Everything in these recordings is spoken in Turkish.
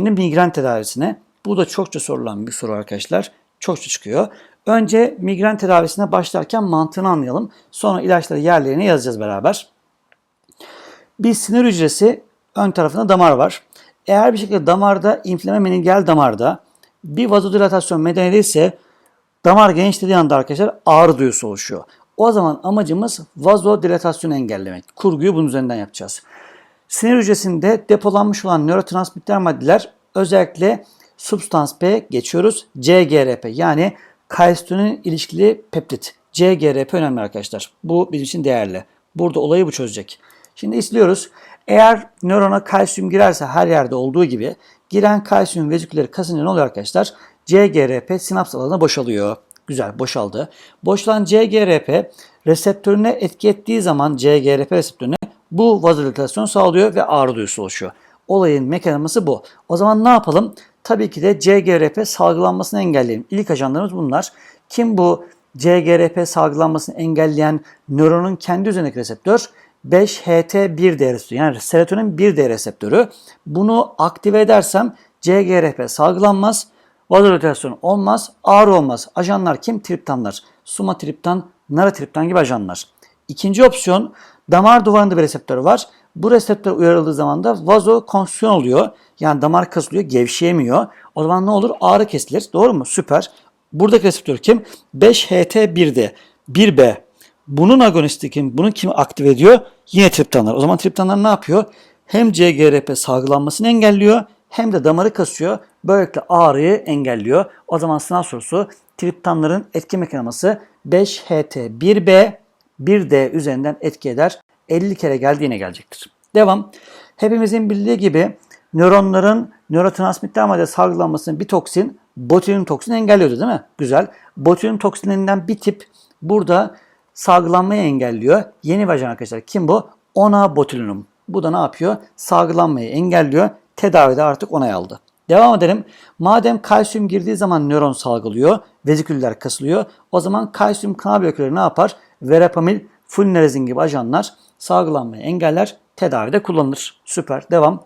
Şimdi migren tedavisine. Bu da çokça sorulan bir soru arkadaşlar. Çokça çıkıyor. Önce migren tedavisine başlarken mantığını anlayalım. Sonra ilaçları yerlerine yazacağız beraber. Bir sinir hücresi ön tarafında damar var. Eğer bir şekilde damarda inflame meningel damarda bir vazodilatasyon meydana edilse damar genişlediği anda arkadaşlar ağrı duyusu oluşuyor. O zaman amacımız vazodilatasyonu engellemek. Kurguyu bunun üzerinden yapacağız. Sinir hücresinde depolanmış olan nörotransmitter maddeler özellikle substans P geçiyoruz. CGRP yani kalsitonin ilişkili peptit. CGRP önemli arkadaşlar. Bu bizim için değerli. Burada olayı bu çözecek. Şimdi istiyoruz. Eğer nörona kalsiyum girerse her yerde olduğu gibi giren kalsiyum vezikülleri kasınca ne oluyor arkadaşlar? CGRP sinaps alanına boşalıyor. Güzel boşaldı. Boşalan CGRP reseptörüne etki ettiği zaman CGRP reseptörüne bu vazodilatasyon sağlıyor ve ağrı duyusu oluşuyor. Olayın mekanizması bu. O zaman ne yapalım? Tabii ki de CGRP salgılanmasını engelleyelim. İlk ajanlarımız bunlar. Kim bu CGRP salgılanmasını engelleyen nöronun kendi üzerindeki reseptör? 5-HT1D reseptörü yani serotonin 1D reseptörü. Bunu aktive edersem CGRP salgılanmaz, vazodilatasyon olmaz, ağrı olmaz. Ajanlar kim? Triptanlar. Sumatriptan, naratriptan gibi ajanlar. İkinci opsiyon damar duvarında bir reseptör var. Bu reseptör uyarıldığı zaman da vazokonstriksiyon oluyor. Yani damar kasılıyor, gevşeyemiyor. O zaman ne olur? Ağrı kesilir. Doğru mu? Süper. Buradaki reseptör kim? 5HT1D. 1B. Bunun agonisti kim? Bunu kim aktive ediyor? Yine triptanlar. O zaman triptanlar ne yapıyor? Hem CGRP salgılanmasını engelliyor hem de damarı kasıyor. Böylelikle ağrıyı engelliyor. O zaman sınav sorusu triptanların etki mekanizması 5HT1B 1D üzerinden etki eder. 50 kere geldi yine gelecektir. Devam. Hepimizin bildiği gibi nöronların nörotransmitter madde salgılanmasını bir toksin botulinum toksini engelliyordu değil mi? Güzel. Botulinum toksininden bir tip burada salgılanmayı engelliyor. Yeni bir ajan arkadaşlar. Kim bu? Ona botulinum. Bu da ne yapıyor? Salgılanmayı engelliyor. Tedavide artık onay aldı. Devam edelim. Madem kalsiyum girdiği zaman nöron salgılıyor, veziküller kasılıyor. O zaman kalsiyum kanal blokörleri ne yapar? Verapamil, fulnerezin gibi ajanlar salgılanmayı engeller, tedavide kullanılır. Süper. Devam.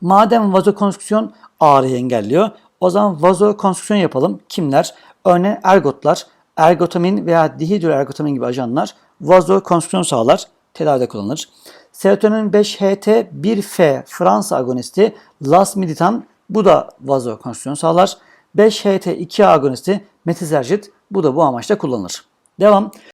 Madem vazokonstrüksiyon ağrıyı engelliyor, o zaman vazokonstrüksiyon yapalım. Kimler? Örneğin ergotlar, ergotamin veya dihidroergotamin gibi ajanlar vazokonstrüksiyon sağlar, tedavide kullanılır. Serotonin 5-HT1F Fransa agonisti lasmiditan bu da vazokonstrüksiyon sağlar. 5-HT2 agonisti metizerjit bu da bu amaçla kullanılır. Devam.